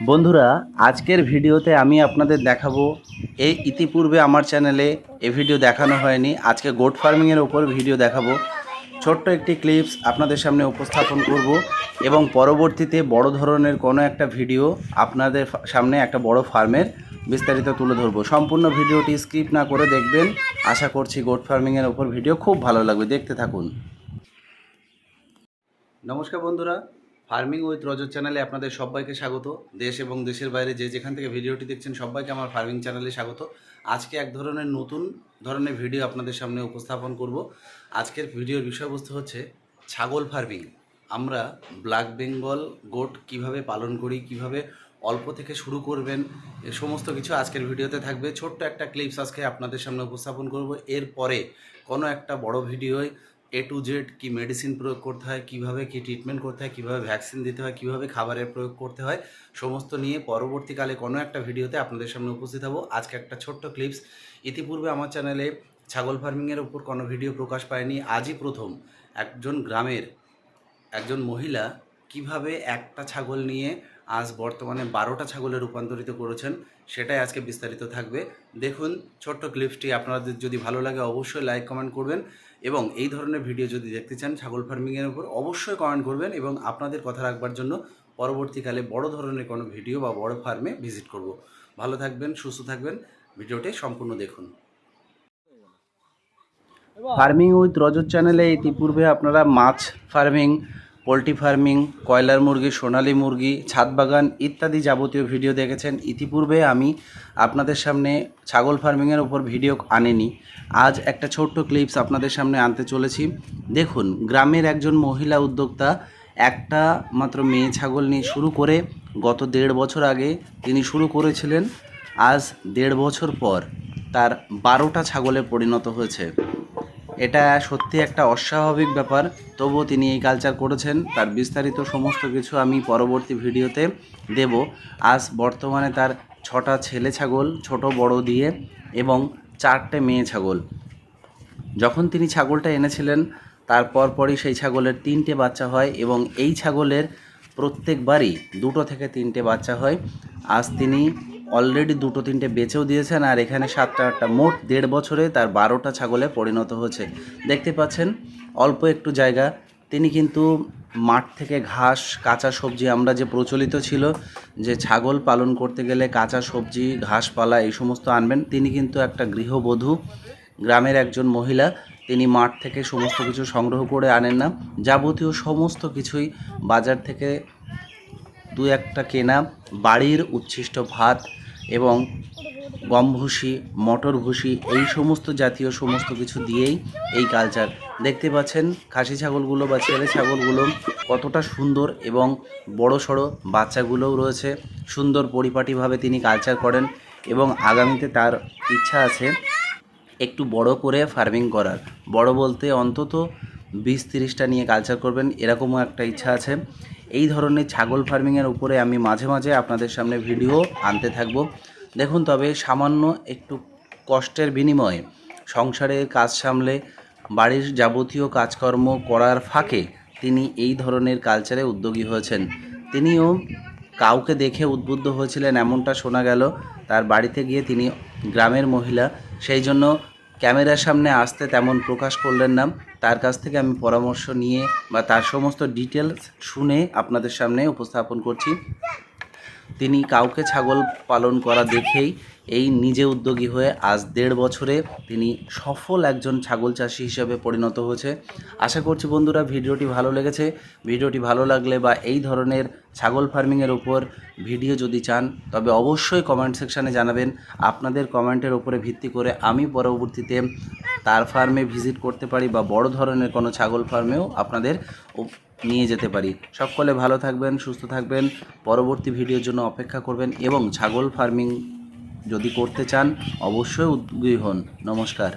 বন্ধুরা, আজকের ভিডিওতে আমি আপনাদের দেখাবো, এই ইতিপূর্বে আমার চ্যানেলে এ ভিডিও দেখানো হয়নি, আজকে গোট ফার্মিংয়ের ওপর ভিডিও দেখাবো। ছোট্ট একটি ক্লিপস আপনাদের সামনে উপস্থাপন করব এবং পরবর্তীতে বড় ধরনের কোনো একটা ভিডিও আপনাদের সামনে একটা বড় ফার্মের বিস্তারিত তুলে ধরবো। সম্পূর্ণ ভিডিওটি স্কিপ না করে দেখবেন। আশা করছি গোট ফার্মিংয়ের ওপর ভিডিও খুব ভালো লাগবে। দেখতে থাকুন। নমস্কার বন্ধুরা ফার্মিং উইথ রজত চ্যানেলে আপনাদের সবাইকে স্বাগত। দেশ এবং দেশের বাইরে যে যেখান থেকে ভিডিওটি দেখছেন সবাইকে আমার ফার্মিং চ্যানেলে স্বাগত। আজকে এক ধরনের নতুন ধরনের ভিডিও আপনাদের সামনে উপস্থাপন করব। আজকের ভিডিওর বিষয়বস্তু হচ্ছে ছাগল ফার্মিং আমরা ব্ল্যাক বেঙ্গল গোট কীভাবে পালন করি, কীভাবে অল্প থেকে শুরু করবেন, এ সমস্ত কিছু আজকের ভিডিওতে থাকবে। ছোট্ট একটা ক্লিপস আজকে আপনাদের সামনে উপস্থাপন করব। এরপরে কোনো একটা বড় ভিডিওয় এ টু জেড কি মেডিসিন প্রয়োগ করতে হয়, কীভাবে কি ট্রিটমেন্ট করতে হয়, কীভাবে ভ্যাকসিন দিতে হয়, কীভাবে খাবারের প্রয়োগ করতে হয়, সমস্ত নিয়ে পরবর্তীকালে কোনো একটা ভিডিওতে আপনাদের সামনে উপস্থিত হব। আজকে একটা ছোট্ট ক্লিপস ইতিপূর্বে আমার চ্যানেলে ছাগল ফার্মিংয়ের উপর কোনো ভিডিও প্রকাশ পায়নি। আজই প্রথম। একজন গ্রামের একজন মহিলা কীভাবে একটা ছাগল নিয়ে আজ বর্তমানে বারোটা ছাগলে রূপান্তরিত করেছেন সেটাই আজকে বিস্তারিত থাকবে। দেখুন, ছোট্ট ক্লিপসটি আপনাদের যদি ভালো লাগে অবশ্যই লাইক কমেন্ট করবেন এবং এই ধরনের ভিডিও যদি দেখতে চান ছাগল ফার্মিংয়ের উপর, অবশ্যই কমেন্ট করবেন এবং আপনাদের কথা রাখবার জন্য পরবর্তীকালে বড় ধরনের কোনো ভিডিও বা বড় ফার্মে ভিজিট করব। ভালো থাকবেন, সুস্থ থাকবেন। ভিডিওটি সম্পূর্ণ দেখুন। ফার্মিং উইথ রজত চ্যানেলে ইতিপূর্বে আপনারা মাছ ফার্মিং পোলট্রি ফার্মিং, কয়লার মুরগি, সোনালী মুরগি, ছাদ বাগান ইত্যাদি যাবতীয় ভিডিও দেখেছেন। ইতিপূর্বে আমি আপনাদের সামনে ছাগল ফার্মিংয়ের ওপর ভিডিও আনিনি। আজ একটা ছোট্ট ক্লিপস আপনাদের সামনে আনতে চলেছি। দেখুন, গ্রামের একজন মহিলা উদ্যোক্তা একটা মাত্র মেয়ে ছাগল নিয়ে শুরু করে গত দেড় বছর আগে তিনি শুরু করেছিলেন। আজ দেড় বছর পর তার বারোটা ছাগলে পরিণত হয়েছে। এটা সত্যি একটা অস্বাভাবিক ব্যাপার। তবুও তিনি এই কালচার করেছেন। তার বিস্তারিত সমস্ত কিছু আমি পরবর্তী ভিডিওতে দেব। আজ বর্তমানে তার ছটা ছেলে ছাগল, ছোট, বড় দিয়ে এবং চারটে মেয়ে ছাগল। যখন তিনি ছাগলটা এনেছিলেন তারপর পরই সেই ছাগলের তিনটে বাচ্চা হয় এবং এই ছাগলের প্রত্যেকবারই দুটো থেকে তিনটে বাচ্চা হয়। আজ তিনি অলরেডি দুটো তিনটে বেচেও দিয়েছেন আর এখানে সাতটা, আটটা, মোট দেড় বছরে তার বারোটা ছাগলে পরিণত হয়েছে। দেখতে পাচ্ছেন, অল্প একটু জায়গা। তিনি কিন্তু মাঠ থেকে ঘাস, কাঁচা সবজি, আমরা যে প্রচলিত ছিল যে ছাগল পালন করতে গেলে কাঁচা সবজি ঘাসপালা এই সমস্ত আনবেন, তিনি কিন্তু একটা গৃহবধূ, গ্রামের একজন মহিলা। তিনি মাঠ থেকে সমস্ত কিছু সংগ্রহ করে আনেন না। যাবতীয় সমস্ত কিছুই বাজার থেকে দু একটা কেনা বাড়ির উচ্ছিষ্ট ভাত এবং গম ভুসি, মটর ভুসি, এই সমস্ত জাতীয় সমস্ত কিছু দিয়েই এই কালচার দেখতে পাচ্ছেন খাসি ছাগলগুলো বা ছেলে ছাগলগুলো কতটা সুন্দর এবং বড় সড়ো বাচ্চাগুলোও রয়েছে। সুন্দর পরিপাটিভাবে তিনি কালচার করেন এবং আগামীতে তার ইচ্ছা আছে একটু বড় করে ফার্মিং করার। বড় বলতে অন্তত বিশ তিরিশটা নিয়ে কালচার করবেন, এরকমও একটা ইচ্ছা আছে। এই ধরনের ছাগল ফার্মিংয়ের উপরে আমি মাঝে মাঝে আপনাদের সামনে ভিডিও আনতে থাকব। দেখুন তবে সামান্য একটু কষ্টের বিনিময়ে সংসারের কাজ সামলে, বাড়ির যাবতীয় কাজকর্ম করার ফাঁকে তিনি এই ধরনের কালচারে উদ্যোগী হয়েছেন। তিনিও কাউকে দেখে উদ্বুদ্ধ হয়েছিলেন, এমনটা শোনা গেল। তার বাড়িতে গিয়ে তিনি গ্রামের মহিলা, সেই জন্য ক্যামেরার সামনে আসতে তেমন প্রকাশ করলেন না। তার কাছ থেকে আমি পরামর্শ নিয়ে বা তার সমস্ত ডিটেলস শুনে আপনাদের সামনে উপস্থাপন করছি। তিনি কাউকে ছাগল পালন করা দেখেই এই নিজে উদ্যোগী হয়ে আজ দেড় বছরে তিনি সফল একজন ছাগল চাষি হিসেবে পরিণত হয়েছে। আশা করছি বন্ধুরা ভিডিওটি ভালো লেগেছে। ভিডিওটি ভালো লাগলে বা এই ধরনের ছাগল ফার্মিংয়ের উপর ভিডিও যদি চান, তবে অবশ্যই কমেন্ট সেকশানে জানাবেন। আপনাদের কমেন্টের উপরে ভিত্তি করে আমি পরবর্তীতে তার ফার্মে ভিজিট করতে পারি বা বড় ধরনের কোনো ছাগল ফার্মেও আপনাদের নিয়ে যেতে পারি। সকলে ভালো থাকবেন, সুস্থ থাকবেন। পরবর্তী ভিডিওর জন্য অপেক্ষা করবেন এবং ছাগল ফার্মিং যদি করতে চান, অবশ্যই উদ্যোগী হন। নমস্কার।